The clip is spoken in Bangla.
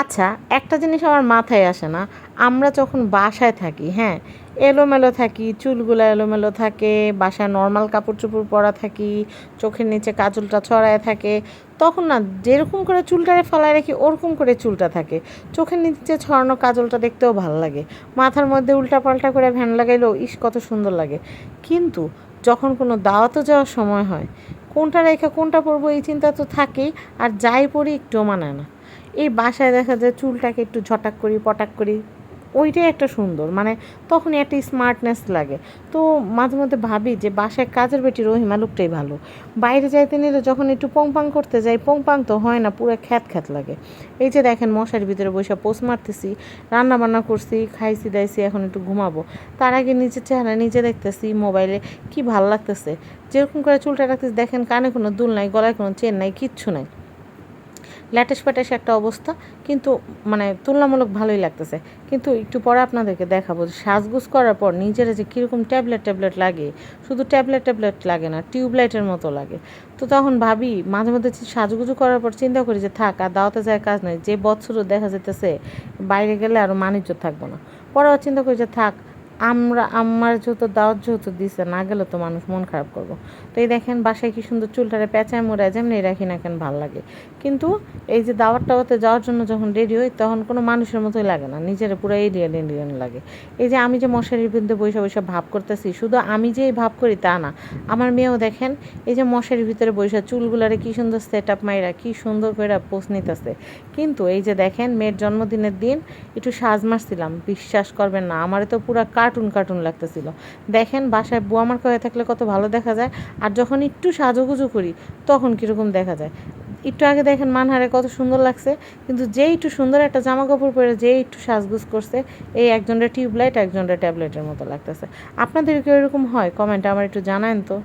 আচ্ছা একটা জিনিস আমার মাথায় আসে না। আমরা যখন বাসায় থাকি হ্যাঁ এলোমেলো থাকি, চুলগুলো এলোমেলো থাকে, বাসায় নর্মাল কাপড় চোপড় পরা থাকি, চোখের নিচে কাজলটা ছড়ায় থাকে, তখন না যেরকম করে চুলটারে ফেলায় রাখি, ওরকম করে চুলটা থাকে। চোখের নিচে ছড়ানো কাজলটা দেখতেও ভালো লাগে। মাথার মধ্যে উল্টা পাল্টা করে ভ্যান লাগাইলেও ইস, কত সুন্দর লাগে। কিন্তু যখন কোনো দাওয়াতে যাওয়ার সময় হয়, কোনটা রেখে কোনটা পরবো এই চিন্তা তো থাকেই, আর যাই পরি একটু মানায় না। এই বাসায় দেখা যায় চুলটাকে একটু ঝটাক করি, পটাক করি, ওইটাই একটা সুন্দর। মানে তখন একটা স্মার্টনেস লাগে। তো মাঝে মধ্যে ভাবি যে বাসায় কাজের বেটি রহিমা লোকটাই ভালো। বাইরে যাইতে নিলে যখন একটু পংপাং করতে যাই, পংপাং তো হয় না, পুরো খ্যাত খ্যাত লাগে। এই যে দেখেন মশারির ভিতরে বসে পোষ মারতেছি রান্না বান্না করছি, খাইছি, দাইছি, এখন একটু ঘুমাবো। তার আগে নিজের চেহারা নিজে দেখতেছি, মোবাইলে কি ভালো লাগতেছে। যেরকম করে চুলটা রাখতেছি, দেখেন কানে কোনো দুল নাই, গলায় কোনো চেন নাই, কিচ্ছু নাই। ল্যাটেস প্যাটেস একটা অবস্থা, কিন্তু মানে তুলনামূলক ভালোই লাগতেছে। কিন্তু একটু পরে আপনাদেরকে দেখাবো সাজগুজ করার পর নিজেরা যে কীরকম ট্যাবলেট ট্যাবলেট লাগে, শুধু ট্যাবলেট ট্যাবলেট লাগে না, টিউবলাইটের মতো লাগে। তো তখন ভাবি, মাঝে মধ্যে সাজগুজু করার পর চিন্তা করি যে থাক, আর দাওয়াতে যায় কাজ নেই। যে বছরও দেখা যেতেছে বাইরে গেলে আরও বাণিজ্য থাকব না। পরে চিন্তা করি যে থাক আমরা আমার যেহেতু দাওয়াত যেহেতু দিছে, না গেলে তো মানুষ মন খারাপ করব। তো এই দেখেন বাসায় কি সুন্দর চুলটারে পেঁচায় মোড়ায়, যেমনি রাখি না কেন ভালো লাগে। কিন্তু এই যে দাওয়াত টাওয়াতে যাওয়ার জন্য যখন রেডি হই, তখন কোনো মানুষের মতোই লাগে না, নিজের পুরো এলিয়ান এলিয়ান লাগে। এই যে আমি যে মশারির বিরুদ্ধে বসে বসে ভাব করতেছি, শুধু আমি যে ভাব করি তা না। আমার মেয়েও দেখেন, এই যে মশারির ভিতরে বসে চুলগুলারে কি সুন্দর সেট আপ মাইরা, কি সুন্দর করে পোস্ট নিতেছে। কিন্তু এই যে দেখেন, মেয়ের জন্মদিনের দিন একটু সাজ মারছিলাম বিশ্বাস করবেন না, আমার তো পুরো কার্টুন কার্টুন লাগতেছিল। দেখেন বাসায় বুয়া আমার হয়ে থাকলে কত ভালো দেখা যায়, আর যখন একটু সাজুগুজু করি, তখন কীরকম দেখা যায়। একটু আগে দেখেন মানহারে কত সুন্দর লাগছে, কিন্তু যে একটু সুন্দর একটা জামা কাপড় পরে যে একটু সাজগুজ করছে, এই একজনটা টিউবলাইট একজনটা ট্যাবলেটের মতো লাগতেছে। আপনাদের কেউ এরকম হয়? কমেন্টে আমার একটু জানান তো।